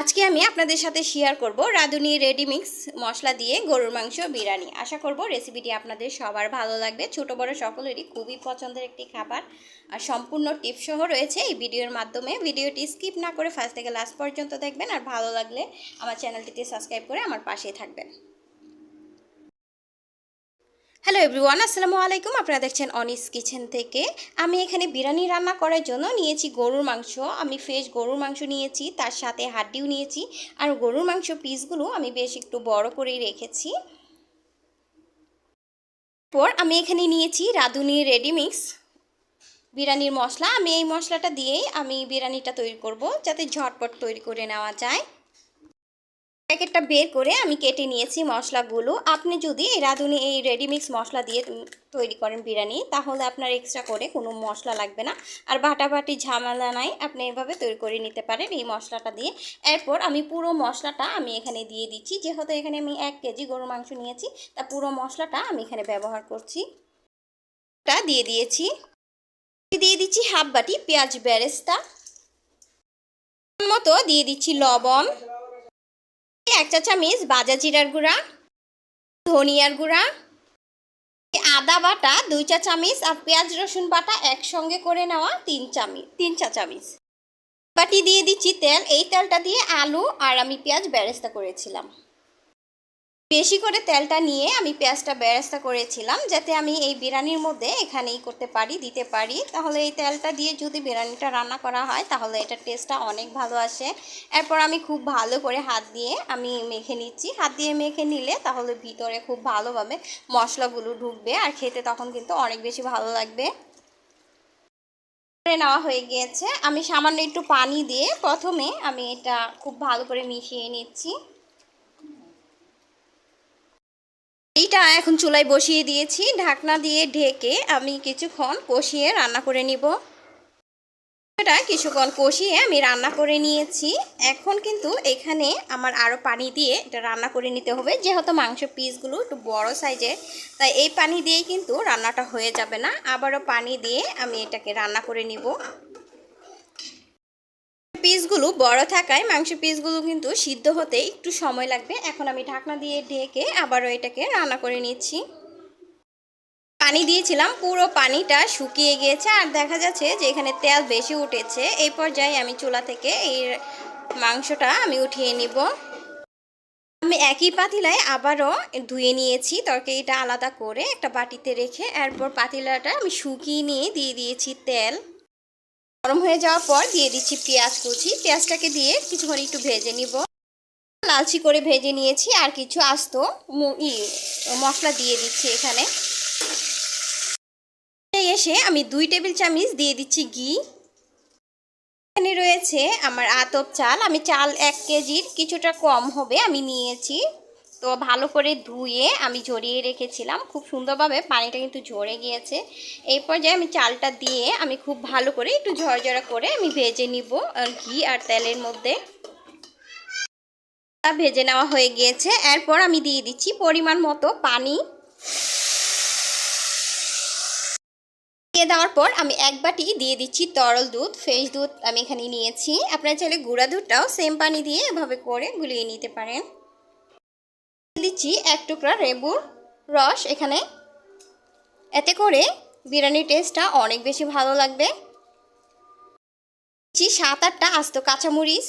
আজকে আমি আপনাদের সাথে শেয়ার করব রাঁধুনি রেডিমিক্স মশলা দিয়ে গরুর মাংস বিরিয়ানি। আশা করব রেসিপিটি আপনাদের সবার ভালো লাগবে। ছোট, বড় সকলেরই খুবই পছন্দের একটি খাবার। আর সম্পূর্ণ টিপসহ সহ রয়েছে এই ভিডিওর মাধ্যমে। ভিডিওটি স্কিপ না করে ফার্স্ট থেকে লাস্ট পর্যন্ত দেখবেন। আর ভালো লাগলে আমার চ্যানেলটিতে সাবস্ক্রাইব করে আমার পাশেই থাকবেন। হ্যালো এভরিওয়ান আসসালামু আলাইকুম। আপনারা দেখছেন অনিস কিচেন থেকে। আমি এখানে বিরিয়ানি রান্না করার জন্য নিয়েছি গরুর মাংস। আমি ফ্রেশ গরুর মাংস নিয়েছি, তার সাথে হাড্ডিও নিয়েছি। আর গরুর মাংস পিসগুলো আমি বেশ একটু বড় করেই রেখেছি। পর আমি এখানে নিয়েছি রাঁধুনি রেডিমিক্স বিরিয়ানির মশলা। আমি এই মশলাটা দিয়েই আমি বিরিয়ানিটা তৈরি করব, যাতে ঝটপট তৈরি করে নেওয়া যায়। প্যাকেটটা বের করে আমি কেটে নিয়েছি মশলাগুলো। আপনি যদি রাঁধুনি, এই রেডিমিক্স মশলা দিয়ে তৈরি করেন বিরিয়ানি, তাহলে আপনার এক্সট্রা করে কোনো মশলা লাগবে না। আর বাটাবাটি ঝামেলা নাই, আপনি এভাবে তৈরি করে নিতে পারেন এই মশলাটা দিয়ে। এরপর আমি পুরো মশলাটা আমি এখানে দিয়ে দিচ্ছি। যেহেতু এখানে আমি এক কেজি গরু মাংস নিয়েছি, তা পুরো মশলাটা আমি এখানে ব্যবহার করছি। টা দিয়ে দিয়েছি। দিয়ে দিচ্ছি হাফ বাটি পেঁয়াজ বেরেস্তা। মতো দিয়ে দিচ্ছি লবণ। এক চা চামিচ বাজা জিরার গুঁড়া, ধনিয়ার গুঁড়া, আদা বাটা, দুই চা চামিচ আর পেঁয়াজ রসুন বাটা একসঙ্গে করে নেওয়া তিন চামিচ তিন চা চামিচ বাটি দিয়ে দিচ্ছি তেল, এই তেলটা দিয়ে আলু আর আমি পেঁয়াজ ব্যারেস্তা করেছিলাম। বেশি করে তেলটা নিয়ে আমি পেঁয়াজটা বেরেস্তা করেছিলাম, যাতে আমি এই বিরিয়ানির মধ্যে এখানেই করতে পারি, দিতে পারি। তাহলে এই তেলটা দিয়ে যদি বিরিয়ানিটা রান্না করা হয়, তাহলে এটার টেস্টটা অনেক ভালো আসে। এরপর আমি খুব ভালো করে হাত দিয়ে আমি মেখে নিচ্ছি। হাত দিয়ে মেখে নিলে তাহলে ভিতরে খুব ভালোভাবে মশলাগুলো ঢুকবে, আর খেতে তখন কিন্তু অনেক বেশি ভালো লাগবে। করে নেওয়া হয়ে গিয়েছে। আমি সামান্য একটু পানি দিয়ে প্রথমে আমি এটা খুব ভালো করে মিশিয়ে নিচ্ছি। এইটা এখন চুলায় বসিয়ে দিয়েছি। ঢাকনা দিয়ে ঢেকে আমি কিছুক্ষণ কষিয়ে রান্না করে নিব। এটা কিছুক্ষণ কষিয়ে আমি রান্না করে নিয়েছি। এখন কিন্তু এখানে আমার আরও পানি দিয়ে এটা রান্না করে নিতে হবে। যেহেতু মাংস পিসগুলো একটু বড় সাইজের, তাই এই পানি দিয়েই কিন্তু রান্নাটা হয়ে যাবে না। আবারও পানি দিয়ে আমি এটাকে রান্না করে নিব। পিসগুলো বড় থাকায় মাংস পিসগুলো কিন্তু সিদ্ধ হতে একটু সময় লাগবে। এখন আমি ঢাকনা দিয়ে ঢেকে আবারও এটাকে রান্না করে নিচ্ছি। পানি দিয়েছিলাম, পুরো পানিটা শুকিয়ে গিয়েছে আর দেখা যাচ্ছে যে এখানে তেল বেশি উঠেছে। এই পর্যায়ে আমি চুলা থেকে এই মাংসটা আমি উঠিয়ে নিব। আমি একই পাতিলায় আবারও ধুয়ে নিয়েছি তরকারিটা আলাদা করে একটা বাটিতে রেখে, এরপর পাতিলাটা আমি শুকিয়ে নিয়ে দিয়ে দিয়েছি তেল। গরম হয়ে যাওয়ার পর দিয়ে দিচ্ছি পেঁয়াজ কুচি। পেঁয়াজটাকে দিয়ে কিছুক্ষণ একটু ভেজে নিব। লালচি করে ভেজে নিয়েছি আর কিছু আস্ত মশলা দিয়ে দিচ্ছি এখানে। এসে আমি দুই টেবিল চামচ দিয়ে দিচ্ছি ঘি। এখানে রয়েছে আমার আতপ চাল। আমি চাল এক কেজির কিছুটা কম হবে আমি নিয়েছি। তো ভালো করে ধুয়ে আমি ঝরিয়ে রেখেছিলাম। খুব সুন্দরভাবে পানিটা কিন্তু ঝরে গিয়েছে। এই পর্যায়ে আমি চালটা দিয়ে আমি খুব ভালো করে একটু ঝরঝরা করে আমি ভেজে নিব ঘি আর তেলের মধ্যে। ভেজে নেওয়া হয়ে গিয়েছে। এরপর আমি দিয়ে দিচ্ছি পরিমাণ মতো পানি। দিয়ে দেওয়ার পর আমি এক বাটি দিয়ে দিচ্ছি তরল দুধ, ফ্রেশ দুধ আমি এখানে নিয়েছি। আপনারা চাইলে গুঁড়া দুধটাও সেম পানি দিয়ে এভাবে করে গুলিয়ে নিতে পারেন। দিচ্ছি এক টুকরা লেবুর রস এখানে। এতে করে বিরিয়ানির টেস্টটা অনেক বেশি ভালো লাগবে। সাত আটটা আস্ত কাঁচামরিচ।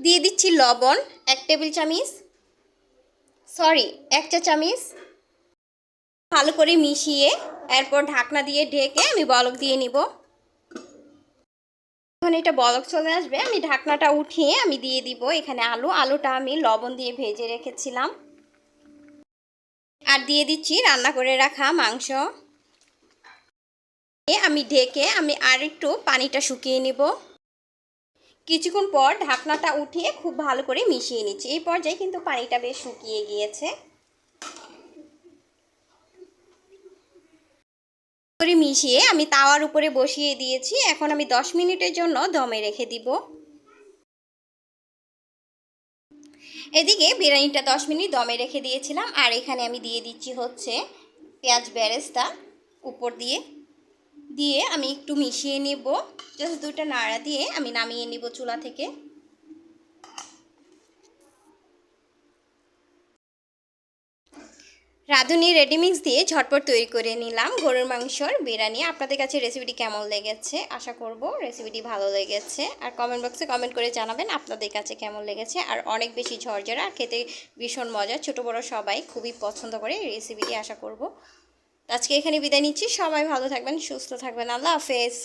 দিয়ে দিচ্ছি লবণ, এক টেবিল চামিচ। সরি, এক চা চামিচ। ভালো করে মিশিয়ে এরপর ঢাকনা দিয়ে ঢেকে আমি বলক দিয়ে নিব। যখন এটা বলক চলে আসবে। আমি ঢাকনাটা উঠিয়ে আমি দিয়ে দিব। এখানে আলু, আলুটা আমি লবণ দিয়ে ভেজে রেখেছিলাম। আর দিয়ে দিচ্ছি রান্না করে রাখা মাংস। আমি ঢেকে আমি আর একটু পানিটা শুকিয়ে নিব। কিছুক্ষণ পর ঢাকনাটা উঠিয়ে খুব ভালো করে মিশিয়ে নিচ্ছি। এই পর্যায়ে কিন্তু পানিটা বেশ শুকিয়ে গিয়েছে। করে মিশিয়ে আমি তাওয়ার উপরে বসিয়ে দিয়েছি। এখন আমি দশ মিনিটের জন্য দমে রেখে দিব। এদিকে বিরিয়ানিটা দশ মিনিট দমে রেখে দিয়েছিলাম। আর এখানে আমি দিয়ে দিচ্ছি হচ্ছে পেঁয়াজ বেরেস্তা উপর দিয়ে। দিয়ে আমি একটু মিশিয়ে নেব। জাস্ট দুটো নাড়া দিয়ে আমি নামিয়ে নিব চুলা থেকে। রাঁধুনি রেডিমিক্স দিয়ে ঝটপট তৈরি করে নিলাম গরুর মাংসর বিরিয়ানি। আপনাদের কাছে রেসিপিটি কেমন লেগেছে? আশা করব রেসিপিটি ভালো লেগেছে। আর কমেন্ট বক্সে কমেন্ট করে জানাবেন আপনাদের কাছে কেমন লেগেছে। আর অনেক বেশি ঝরঝরা, খেতে ভীষণ মজা ছোট বড় সবাই খুবই পছন্দ করে এই রেসিপিটি আশা করব। আজকে এখানে বিদায় নিচ্ছি। সবাই ভালো থাকবেন, সুস্থ থাকবেন। আল্লাহ হাফেজ।